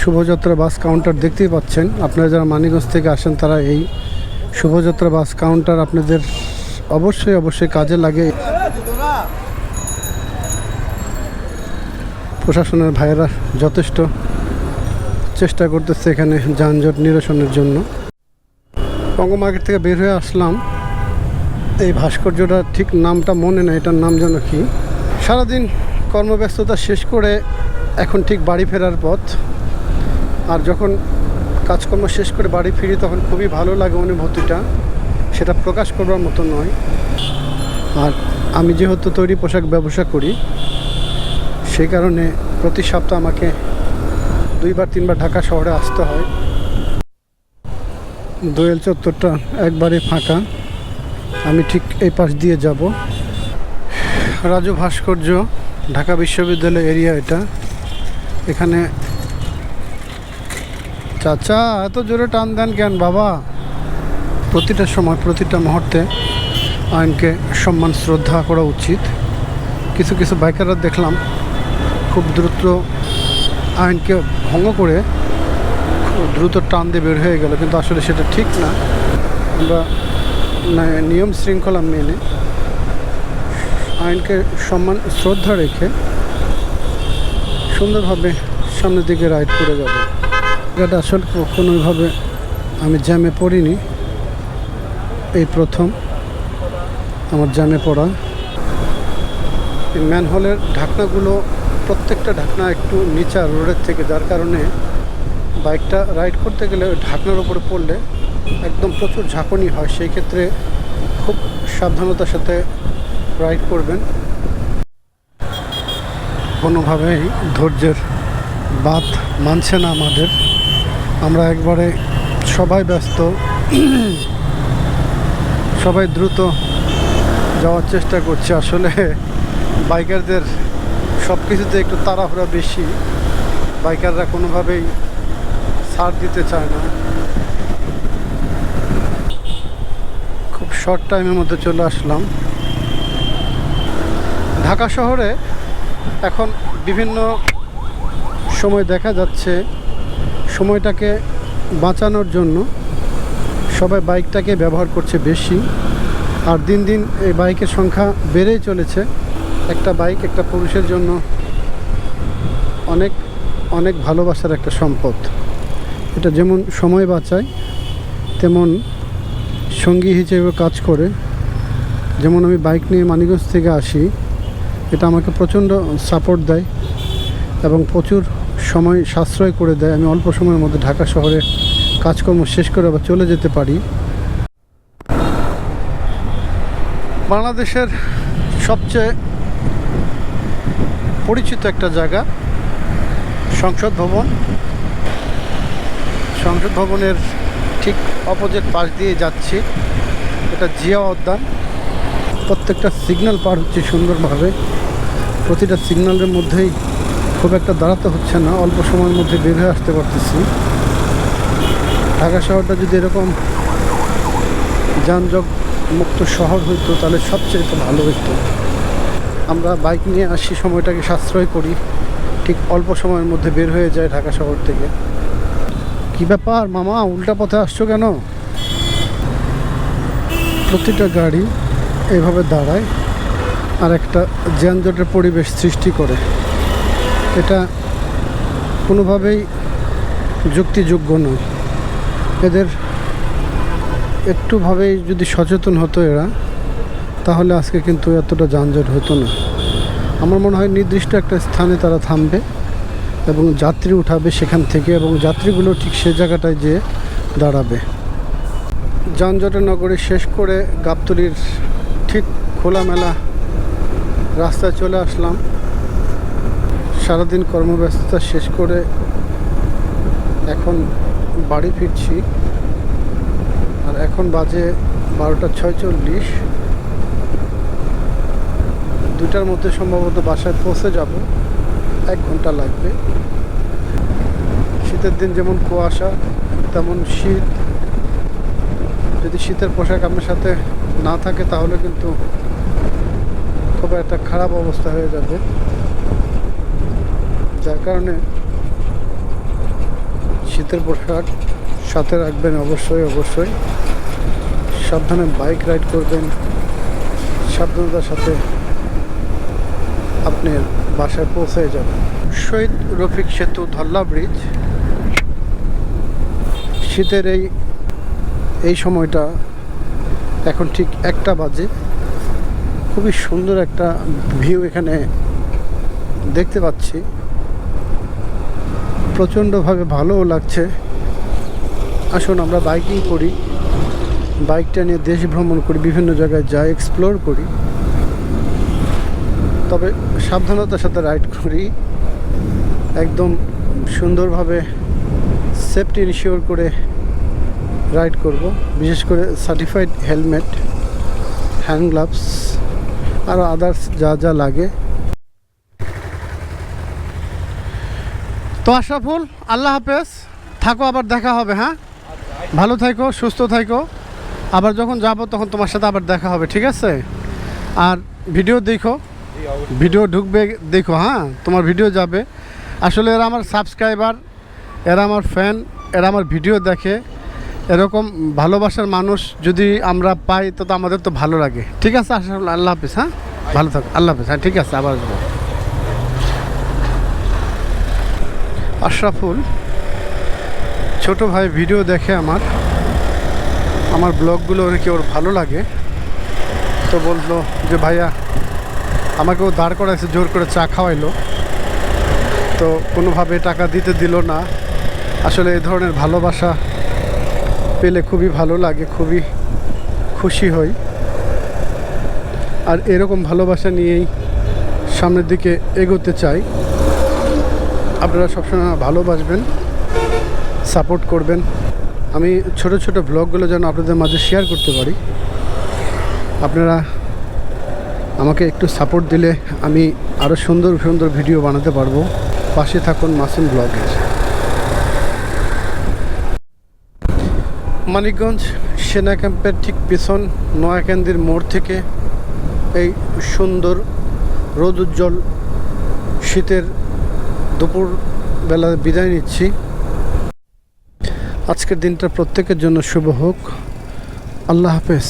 শুভযাত্রা bus counter দেখতেই পাচ্ছেন। আপনারা যারা মানিগঞ্জ থেকে আসেন, তারা এই শুভযাত্রা বাস কাউন্টার আপনাদের অবশ্যই অবশ্যই কাজে লাগে। প্রশাসনের ভাইয়েরা যথেষ্ট চেষ্টা করতেছে এখানে যানজট নিরসনের জন্য। বঙ্গ মার্কেট থেকে বের হয়ে আসলাম। এই ভাস্কর্যটা ঠিক নামটা মনে নেই, এটার নাম যেন কি। সারাদিন কর্মব্যস্ততা শেষ করে এখন ঠিক বাড়ি ফেরার পথ। আর যখন কাজকর্ম শেষ করে বাড়ি ফিরি তখন খুবই ভালো লাগে অনুভূতিটা। সেটা প্রকাশ করবার মতো নয়। আর আমি যেহেতু তৈরি পোশাক ব্যবসা করি, সেই কারণে প্রতি সপ্তাহ আমাকে দুইবার, তিনবার ঢাকা শহরে আসতে হয়। দোয়েল চত্বরটা একবারে ফাঁকা। আমি ঠিক এই পাশ দিয়ে যাব। রাজু ভাস্কর্য, ঢাকা বিশ্ববিদ্যালয় এরিয়া এটা। এখানে চাচা, এত জোরে টান দেন কেন বাবা? প্রতিটা সময়, প্রতিটা মুহূর্তে আইনকে সম্মান, শ্রদ্ধা করা উচিত। কিছু কিছু বাইকাররা দেখলাম খুব দ্রুত আইনকে ভঙ্গ করে দ্রুত টান দিয়ে বের হয়ে গেল, কিন্তু আসলে সেটা ঠিক না। আমরা নিয়ম শৃঙ্খলা মেনে আইনকে সম্মান, শ্রদ্ধা রেখে সুন্দরভাবে সামনের দিকে রাইড করে যাব। এটা আসলে কোনোভাবে আমি জ্যামে পড়িনি। এই প্রথম আমার জ্যামে পড়া। এই ম্যানহোলের ঢাকনাগুলো, প্রত্যেকটা ঢাকনা একটু নিচা রোডের থেকে, যার কারণে বাইকটা রাইড করতে গেলে ওই ঢাকনার উপরে পড়লে একদম প্রচুর ঝাঁকুনি হয়। সেই ক্ষেত্রে খুব সাবধানতার সাথে রাইড করবেন। কোনোভাবেই ধৈর্যের বাদ মানছে না আমাদের। আমরা একবারে সবাই ব্যস্ত। সবাই দ্রুত যাওয়ার চেষ্টা করছে। আসলে বাইকারদের সব কিছুতে একটু তাড়াহুড়া বেশি। বাইকাররা কোনোভাবেই ছাড় দিতে চায় না। খুব শর্ট টাইমের মধ্যে চলে আসলাম। ঢাকা শহরে এখন বিভিন্ন সময় দেখা যাচ্ছে। সময়টাকে বাঁচানোর জন্য সবাই বাইকটাকে ব্যবহার করছে বেশি। আর দিন দিন এই বাইকের সংখ্যা বেড়েই চলেছে। একটা বাইক একটা পুরুষের জন্য অনেক অনেক ভালোবাসার একটা সম্পদ। এটা যেমন সময় বাঁচায়, তেমন সঙ্গী হিসেবে কাজ করে। যেমন আমি বাইক নিয়ে মানিগঞ্জ থেকে আসি, এটা আমাকে প্রচণ্ড সাপোর্ট দেয় এবং প্রচুর সময় সাশ্রয় করে দেয়, আমি অল্প সময়ের মধ্যে ঢাকা শহরে কাজকর্ম শেষ করে আবার চলে যেতে পারি। বাংলাদেশের সবচেয়ে পরিচিত একটা জায়গা, সংসদ ভবন। সংসদ ভবনের ঠিক অপোজিট পাশ দিয়ে যাচ্ছি। এটা জিয়া উদ্যান। প্রত্যেকটা সিগন্যাল পার হচ্ছে সুন্দরভাবে। প্রতিটা সিগন্যালের মধ্যেই খুব একটা দাঁড়াতে হচ্ছে না, অল্প সময়ের মধ্যে বের হয়ে আসতে পারতেছি। ঢাকা শহরটা যদি এরকম যানজট মুক্ত শহর হইতো, তাহলে সবচেয়ে ভালো হইতো। আমরা বাইক নিয়ে আসি, সময়টাকে সাশ্রয় করি, ঠিক অল্প সময়ের মধ্যে বের হয়ে যায় ঢাকা শহর থেকে। কি ব্যাপার মামা, উল্টা পথে আসছো কেন? প্রতিটা গাড়ি এভাবে দাঁড়ায়, আর একটা যানজটের পরিবেশ সৃষ্টি করে। এটা কোনোভাবেই যুক্তিযোগ্য নয়। এদের একটুভাবেই যদি সচেতন হতো এরা, তাহলে আজকে কিন্তু এতটা যানজট হতো না। আমার মনে হয় নির্দিষ্ট একটা স্থানে তারা থামবে এবং যাত্রী উঠাবে সেখান থেকে এবং যাত্রীগুলো ঠিক সে জায়গাটায় যেয়ে দাঁড়াবে। যানজটের নগরে শেষ করে গাবতলির ঠিক খোলামেলা রাস্তায় চলে আসলাম। সারাদিন কর্মব্যস্ততা শেষ করে এখন বাড়ি ফিরছি। আর এখন বাজে বারোটা ছয় চল্লিশ দুটার মধ্যে সম্ভবত বাসায় পৌঁছে যাব। এক ঘণ্টা লাগবে। শীতের দিন যেমন কুয়াশা, তেমন শীত। যদি শীতের পোশাক আপনার সাথে না থাকে তাহলে কিন্তু খুব একটা খারাপ অবস্থা হয়ে যাবে। যার কারণে শীতের পোশাক সাথে রাখবেন অবশ্যই অবশ্যই। সাবধানে বাইক রাইড করবেন। সাবধানতার সাথে আপনি বাসায় পৌঁছে যাবেন। শহীদ রফিক সেতু ধল্লা ব্রিজ। শীতের এই এই সময়টা এখন ঠিক একটা বাজে। খুবই সুন্দর একটা ভিউ এখানে দেখতে পাচ্ছি। প্রচণ্ডভাবে ভালোও লাগছে। আসুন আমরা বাইকিং করি। বাইকটা নিয়ে দেশ ভ্রমণ করি, বিভিন্ন জায়গায় যাই এক্সপ্লোর করি। তবে সাবধানতার সাথে রাইড করি। একদম সুন্দরভাবে সেফটি ইনশিওর করে রাইড করব। বিশেষ করে সার্টিফাইড হেলমেট হ্যান্ড গ্লাভস আরও আদার্স যা যা লাগে। তো আশরাফুল, আল্লাহ হাফেজ। থাকো, আবার দেখা হবে হ্যাঁ? ভালো থাকো, সুস্থ থাকো। আবার যখন যাব, তখন তোমার সাথে আবার দেখা হবে, ঠিক আছে? আর ভিডিও দেখো। ভিডিও ঢুকবে, দেখো হ্যাঁ? তোমার ভিডিও যাবে। আসলে এরা আমার সাবস্ক্রাইবার এরা আমার ফ্যান এরা আমার ভিডিও দেখে। এরকম ভালোবাসার মানুষ যদি আমরা পাই, তো আমাদের তো ভালো লাগে। ঠিক আছে আল্লাহ হাফিজ হ্যাঁ? ভালো থাকো, আল্লাহ হাফিজ হ্যাঁ ঠিক আছে, আবার আশরাফুল। ছোট ভাই ভিডিও দেখে আমার। আমার ব্লগগুলো নাকি ওর ভালো লাগে। তো বলল যে, ভাইয়া, আমাকেও দাঁড় করাইছে, জোর করে চা খাওয়াইলো। তো কোনোভাবে টাকা দিতে দিল না। আসলে এই ধরনের ভালোবাসা পেলে খুবই ভালো লাগে, খুবই খুশি হই। আর এরকম ভালোবাসা নিয়েই সামনের দিকে এগোতে চাই। আপনারা সবসময় ভালোবাসবেন সাপোর্ট করবেন। আমি ছোট ছোট ব্লগগুলো যেন আপনাদের মাঝে শেয়ার করতে পারি। আপনারা আমাকে একটু সাপোর্ট দিলে আমি আরও সুন্দর সুন্দর ভিডিও বানাতে পারব। পাশে থাকুন মাসুম ব্লগের মানিকগঞ্জ সেনা ক্যাম্পের ঠিক পিছন নয়াকান্দির মোড় থেকে এই সুন্দর রোদ উজ্জ্বল শীতের দুপুর বেলা বিদায় নিচ্ছি। আজকের দিনটা প্রত্যেকের জন্য শুভ হোক। আল্লাহ হাফেজ।